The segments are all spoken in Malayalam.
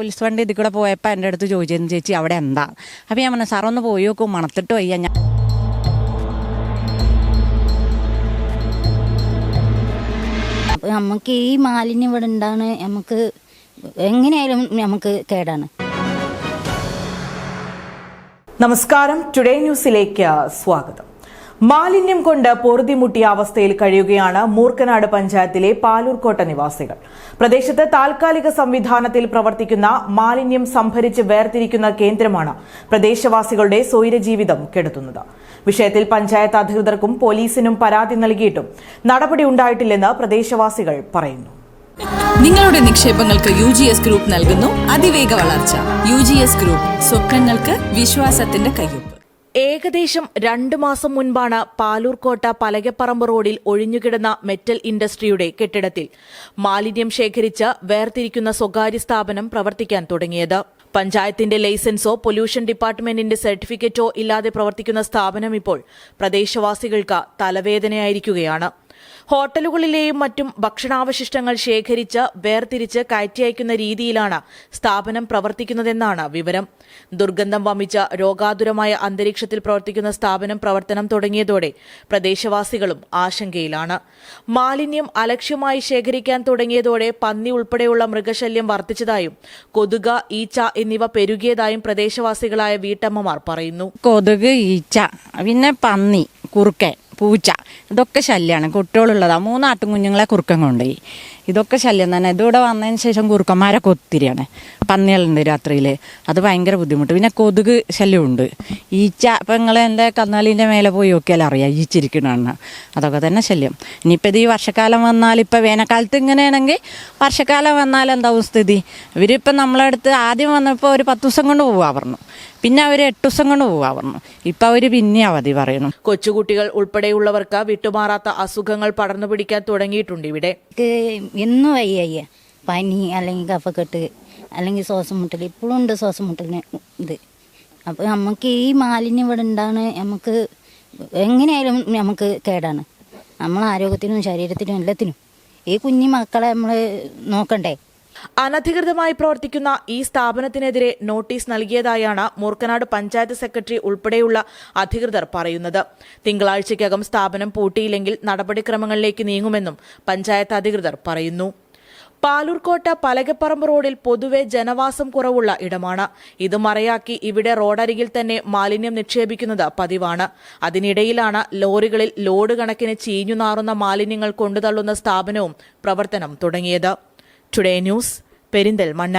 ഗുഡ്സ് വണ്ടി ഇതിൽ കൂടെ പോയപ്പോൾ എന്റെ അടുത്ത് ചോദിച്ചിരുന്നു ചേച്ചി അവിടെ എന്താ? അപ്പോൾ ഞാൻ പറഞ്ഞു സാർ ഒന്ന് പോയി നോക്കും മണത്തിട്ട് വയ്യ ഞാൻ. നമുക്ക് ഈ മാലിന്യം ഇവിടെ ഉണ്ടാണ് നമുക്ക് എങ്ങനെയായാലും നമുക്ക് കേടാണ്. നമസ്കാരം. ടുഡേ ന്യൂസിലേക്ക് സ്വാഗതം. മാലിന്യം കൊണ്ട് പൊറുതിമുട്ടിയ അവസ്ഥയിൽ കഴിയുകയാണ് മൂർക്കനാട് പഞ്ചായത്തിലെ പാലൂർക്കോട്ട നിവാസികൾ. പ്രദേശത്ത് താൽക്കാലിക സംവിധാനത്തിൽ പ്രവർത്തിക്കുന്ന മാലിന്യം സംഭരിച്ച് വേർതിരിക്കുന്ന കേന്ദ്രമാണ് പ്രദേശവാസികളുടെ സ്വൈരജീവിതം കെടുത്തുന്നത്. വിഷയത്തിൽ പഞ്ചായത്ത് അധികൃതർക്കും പോലീസിനും പരാതി നൽകിയിട്ടും നടപടി ഉണ്ടായിട്ടില്ലെന്ന് പ്രദേശവാസികൾ പറയുന്നു. നിങ്ങളുടെ നിക്ഷേപങ്ങൾക്ക് യു ജി എസ് ഗ്രൂപ്പ് നൽകുന്നു. അതിവേഗ വളർച്ച. യു ജി എസ് ഗ്രൂപ്പ് സ്വപ്നങ്ങൾക്ക് വിശ്വാസത്തിന്റെ കയ്യൊപ്പ്. ഏകദേശം രണ്ടു മാസം മുൻപാണ് പാലൂർക്കോട്ട പലകപ്പറമ്പ് റോഡിൽ ഒഴിഞ്ഞുകിടന്ന മെറ്റൽ ഇൻഡസ്ട്രിയുടെ കെട്ടിടത്തിൽ മാലിന്യം ശേഖരിച്ച് വേർതിരിക്കുന്ന സ്വകാര്യ സ്ഥാപനം പ്രവർത്തിക്കാൻ തുടങ്ങിയത്. പഞ്ചായത്തിന്റെ ലൈസൻസോ പൊല്യൂഷൻ ഡിപ്പാർട്ട്മെന്റിന്റെ സർട്ടിഫിക്കറ്റോ ഇല്ലാതെ പ്രവർത്തിക്കുന്ന സ്ഥാപനം ഇപ്പോൾ പ്രദേശവാസികൾക്ക് തലവേദനയായിരിക്കുകയാണ്. ഹോട്ടലുകളിലെയും മറ്റും ഭക്ഷണാവശിഷ്ടങ്ങൾ ശേഖരിച്ച് വേർതിരിച്ച് കയറ്റി അയക്കുന്ന രീതിയിലാണ് സ്ഥാപനം പ്രവർത്തിക്കുന്നതെന്നാണ് വിവരം. ദുർഗന്ധം വമിച്ച രോഗാതുരമായ അന്തരീക്ഷത്തിൽ പ്രവർത്തിക്കുന്ന സ്ഥാപനം പ്രവർത്തനം തുടങ്ങിയതോടെ പ്രദേശവാസികളും ആശങ്കയിലാണ്. മാലിന്യം അലക്ഷ്യമായി ശേഖരിക്കാൻ തുടങ്ങിയതോടെ പന്നി ഉൾപ്പെടെയുള്ള മൃഗശല്യം വർദ്ധിച്ചതായും കൊതുക ഈച്ച എന്നിവ പെരുകിയതായും പ്രദേശവാസികളായ വീട്ടമ്മമാർ പറയുന്നു. കൊതുക് ഈച്ച പിന്നെ പന്നി കുറുക്കൻ പൂച്ച. ഇതൊക്കെ ശല്യമാണ് കുട്ടികളുള്ളതാണ് മൂന്നാട്ടും കുഞ്ഞുങ്ങളെ കുറുക്കൻ കൊണ്ടുപോയി. ഇതൊക്കെ ശല്യം തന്നെ. ഇതിവിടെ വന്നതിന് ശേഷം കുറുക്കന്മാരൊക്കെ ഒത്തിരിയാണ്. പന്നികളുണ്ട് രാത്രിയിൽ അത് ഭയങ്കര ബുദ്ധിമുട്ട്. പിന്നെ കൊതുക് ശല്യമുണ്ട്. ഈച്ച. ഇപ്പം നിങ്ങൾ എന്റെ കന്നാലിന്റെ മേലെ പോയി നോക്കിയാൽ അറിയാം. ഈച്ചിരിക്കണമെന്ന് അതൊക്കെ തന്നെ ശല്യം. ഇനിയിപ്പോൾ ഇത് ഈ വർഷക്കാലം വന്നാൽ ഇപ്പോൾ വേനൽക്കാലത്ത് ഇങ്ങനെയാണെങ്കിൽ വർഷക്കാലം വന്നാൽ എന്താവും സ്ഥിതി? ഇവരിപ്പം നമ്മളെ അടുത്ത് ആദ്യം വന്നപ്പോൾ ഒരു പത്ത് ദിവസം കൊണ്ട് പോവാ പറഞ്ഞു. പിന്നെ അവർ എട്ട് ദിവസം കൊണ്ട് പോകാൻ പറഞ്ഞു ഇപ്പം അവർ പിന്നെ അവധി പറയണം കൊച്ചുകുട്ടികൾ ഉൾപ്പെടെയുള്ളവർക്ക് വിട്ടുമാറാത്ത അസുഖങ്ങൾ പടർന്നു പിടിക്കാൻ തുടങ്ങിയിട്ടുണ്ട് ഇവിടെ. എന്നും വയ്യ വയ്യ. പനി അല്ലെങ്കിൽ കഫക്കെട്ട് അല്ലെങ്കിൽ ശ്വാസം മുട്ടൽ ഇപ്പോഴും ഉണ്ട് ശ്വാസം മുട്ടലിന് ഇത്. അപ്പോൾ നമുക്ക് ഈ മാലിന്യം ഇവിടെ ഉണ്ടാണ് നമുക്ക് എങ്ങനെയായാലും നമുക്ക് കേടാണ്. നമ്മളെ ആരോഗ്യത്തിനും ശരീരത്തിനും എല്ലാത്തിനും. ഈ കുഞ്ഞു മക്കളെ നമ്മൾ നോക്കണ്ടേ? അനധികൃതമായി പ്രവർത്തിക്കുന്ന ഈ സ്ഥാപനത്തിനെതിരെ നോട്ടീസ് നൽകിയതായാണ് മൂർക്കനാട് പഞ്ചായത്ത് സെക്രട്ടറി ഉൾപ്പെടെയുള്ള അധികൃതർ പറയുന്നത്. തിങ്കളാഴ്ചയ്ക്കകം സ്ഥാപനം പൂട്ടിയില്ലെങ്കിൽ നടപടിക്രമങ്ങളിലേക്ക് നീങ്ങുമെന്നും പഞ്ചായത്ത് അധികൃതർ പറയുന്നു. പാലൂർക്കോട്ട പലകപ്പറമ്പ് റോഡിൽ പൊതുവെ ജനവാസം കുറവുള്ള ഇടമാണ്. ഇത് മറയാക്കി ഇവിടെ റോഡരികിൽ തന്നെ മാലിന്യം നിക്ഷേപിക്കുന്നത് പതിവാണ്. അതിനിടയിലാണ് ലോറികളിൽ ലോഡ് കണക്കിന് ചീഞ്ഞുനാറുന്ന മാലിന്യങ്ങൾ കൊണ്ടുതള്ളുന്ന സ്ഥാപനവും പ്രവർത്തനം തുടങ്ങിയത്. ടുഡേ ന്യൂസ് പെരിന്തൽമണ്ണ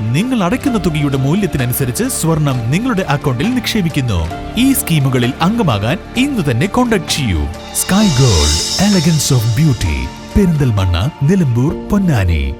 നിങ്ങൾ അടയ്ക്കുന്ന തുകയുടെ മൂല്യത്തിനനുസരിച്ച് സ്വർണം നിങ്ങളുടെ അക്കൗണ്ടിൽ നിക്ഷേപിക്കുന്നു. ഈ സ്കീമുകളിൽ അംഗമാകാൻ ഇന്ന് തന്നെ കോൺടാക്ട് ചെയ്യൂ. Sky gold elegance of beauty Perinthalmanna Nilambur Ponnani.